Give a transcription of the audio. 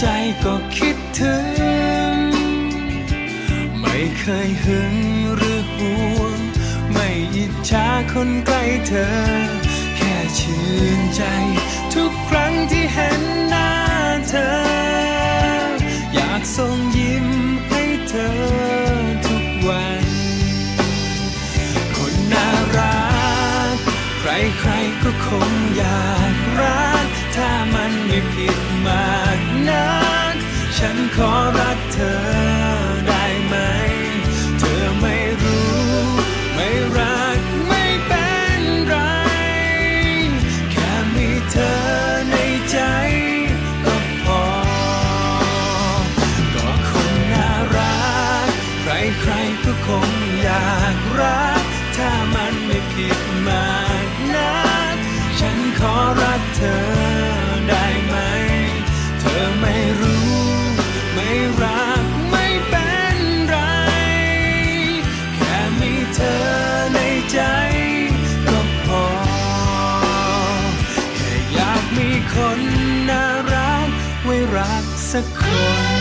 ใจก็คิดถึง ไม่เคยหึงหรือห่วง ไม่อิจฉาคนใกล้เธอ แค่ชื่นใจ ทุกครั้งที่เห็นหน้าเธอ อยากส่งยิ้มให้เธอทุกวัน คนน่ารัก ใครๆก็คงอยากรัก ถ้ามันไม่ผิดมาก ขอรักเธอได้ไหม เธอไม่รู้ ไม่รักไม่เป็นไร แค่มีเธอในใจก็พอ ก็คนน่ารัก ใครๆก็คงอยากรัก คนน่ารักไว้รักสักคน